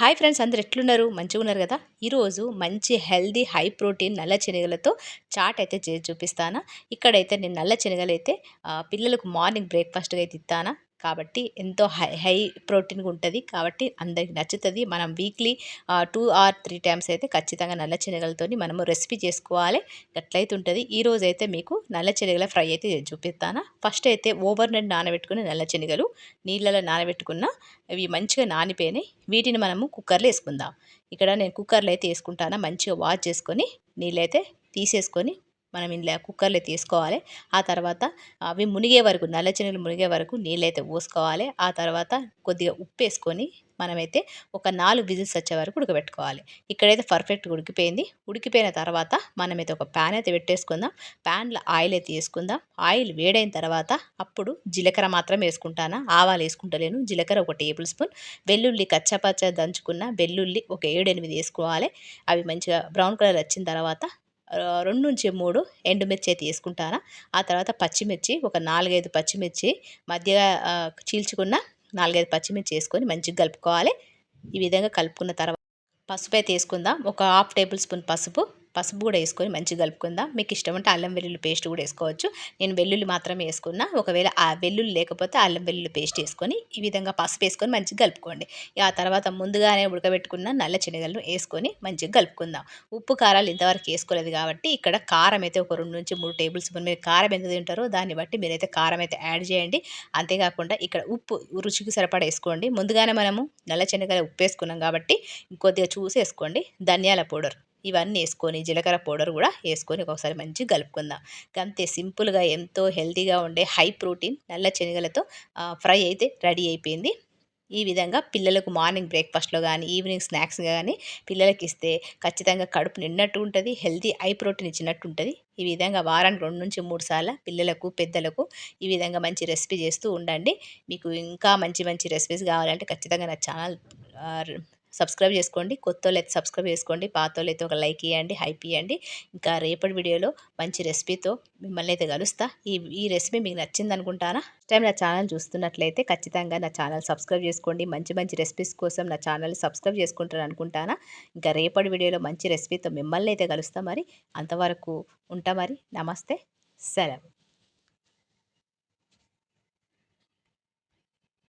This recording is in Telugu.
హాయ్ ఫ్రెండ్స్ అందరు ఎట్లున్నారు? మంచిగా ఉన్నారు కదా? ఈరోజు మంచి హెల్దీ హై ప్రోటీన్ నల్ల శనగలతో చాట్ అయితే చేసి చూపిస్తాను. ఇక్కడైతే నేను నల్ల శనగలు అయితే పిల్లలకు మార్నింగ్ బ్రేక్ఫాస్ట్గా అయితే ఇస్తాను. కాబట్టి ఎంతో హై హై ప్రోటీన్గా ఉంటుంది. కాబట్టి అందరికి నచ్చుతుంది. మనం weekly two or three times అయితే ఖచ్చితంగా నల్ల శనగలతో మనము రెసిపీ చేసుకోవాలి. ఎట్లయితే ఉంటుంది. ఈరోజు అయితే మీకు నల్ల శనగల ఫ్రై అయితే చూపిస్తాను. ఫస్ట్ అయితే ఓవర్ నైట్ నానబెట్టుకుని నల్ల శనగలు నీళ్ళలో నానబెట్టుకున్న అవి మంచిగా నానిపోయినాయి. వీటిని మనము కుక్కర్లో వేసుకుందాం. ఇక్కడ నేను కుక్కర్లో అయితే వేసుకుంటాను. మంచిగా వాష్ చేసుకొని నీళ్ళైతే తీసేసుకొని మనం ఇందులో కుక్కర్లో తీసుకోవాలి. ఆ తర్వాత అవి మునిగే వరకు నల్ల శనగలు మునిగే వరకు నీళ్ళైతే పోసుకోవాలి. ఆ తర్వాత కొద్దిగా ఉప్పు వేసుకొని మనమైతే ఒక నాలుగు విజిల్స్ వచ్చే వరకు ఉడకబెట్టుకోవాలి. ఇక్కడైతే పర్ఫెక్ట్గా ఉడికిపోయింది. ఉడికిపోయిన తర్వాత మనమైతే ఒక ప్యాన్ అయితే పెట్టేసుకుందాం. ప్యాన్లో ఆయిల్ అయితే వేసుకుందాం. ఆయిల్ వేడైన తర్వాత అప్పుడు జీలకర్ర మాత్రం వేసుకుంటాను? ఆవాలు వేసుకుంటలేను. జీలకర్ర ఒక టేబుల్ స్పూన్. వెల్లుల్లి కచ్చపచ్చ దంచుకున్న వెల్లుల్లి ఒక ఏడు ఎనిమిది వేసుకోవాలి. అవి మంచిగా బ్రౌన్ కలర్ వచ్చిన తర్వాత రెండు నుంచి మూడు ఎండుమిర్చి అయితే వేసుకుంటాను ఆ తర్వాత పచ్చిమిర్చి ఒక నాలుగైదు పచ్చిమిర్చి మధ్యగా చీల్చుకున్న నాలుగైదు పచ్చిమిర్చి వేసుకొని మంచిగా కలుపుకోవాలి. ఈ విధంగా కలుపుకున్న తర్వాత పసుపు అయితే వేసుకుందాం ఒక హాఫ్ టేబుల్ స్పూన్ పసుపు పసుపు కూడా వేసుకొని మంచిగా కలుపుకుందాం. మీకు ఇష్టం ఉంటే అల్లం వెల్లుల్లి పేస్ట్ కూడా వేసుకోవచ్చు. నేను వెల్లుల్లి మాత్రమే వేసుకున్నా. ఒకవేళ ఆ వెల్లుల్లి లేకపోతే అల్లం వెల్లుల్లి పేస్ట్ వేసుకొని ఈ విధంగా పసుపు వేసుకొని మంచిగా కలుపుకోండి. ఆ తర్వాత ముందుగానే ఉడకబెట్టుకున్న నల్ల శనగలను వేసుకొని మంచిగా కలుపుకుందాం. ఉప్పు కారాలు ఇంతవరకు వేసుకోలేదు కాబట్టి ఇక్కడ కారం అయితే ఒక రెండు నుంచి మూడు టేబుల్ స్పూన్. మీరు కారం ఎంత తింటారో దాన్ని బట్టి మీరైతే కారం అయితే యాడ్ చేయండి. అంతేకాకుండా ఇక్కడ ఉప్పు రుచికి సరిపడా వేసుకోండి. ముందుగానే మనము నల్ల శనగలు ఉప్పు వేసుకున్నాం కాబట్టి కొద్దిగా చూసి వేసుకోండి. ధనియాల పౌడర్. ఇవన్నీ వేసుకొని జీలకర్ర పౌడర్ కూడా వేసుకొని ఒకసారి మంచిగా కలుపుకుందాం. అంతే సింపుల్గా ఎంతో హెల్తీగా ఉండే హై ప్రోటీన్ నల్ల శనగలతో ఫ్రై అయితే రెడీ అయిపోయింది. ఈ విధంగా పిల్లలకు మార్నింగ్ బ్రేక్ఫాస్ట్లో కానీ ఈవినింగ్ స్నాక్స్ కానీ పిల్లలకి ఇస్తే ఖచ్చితంగా కడుపు నిన్నట్టు ఉంటుంది హెల్తీ హై ప్రోటీన్ ఇచ్చినట్టు ఉంటుంది. ఈ విధంగా వారానికి రెండు నుంచి మూడు సార్లు పిల్లలకు పెద్దలకు ఈ విధంగా మంచి రెసిపీ చేస్తూ ఉండండి. మీకు ఇంకా మంచి మంచి రెసిపీస్ కావాలంటే ఖచ్చితంగా నా ఛానల్ సబ్స్క్రైబ్ చేసుకోండి కొత్త అయితే సబ్స్క్రైబ్ చేసుకోండి పాత అయితే ఒక లైక్ ఇవ్వండి హైప్ ఇవ్వండి ఇంకా రేపటి వీడియోలో మంచి రెసిపీతో మిమ్మల్ని అయితే కలుస్తా. ఈ ఈ రెసిపీ మీకు నచ్చింది అనుకుంటానా టైం నా ఛానల్ చూస్తున్నట్లయితే ఖచ్చితంగా నా ఛానల్ సబ్స్క్రైబ్ చేసుకోండి. మంచి మంచి రెసిపీస్ కోసం నా ఛానల్ సబ్స్క్రైబ్ చేసుకుంటారు అనుకుంటానా ఇంకా రేపటి వీడియోలో మంచి రెసిపీతో మిమ్మల్ని అయితే కలుస్తా మరి. అంతవరకు ఉంటా మరి. నమస్తే. సెలవు.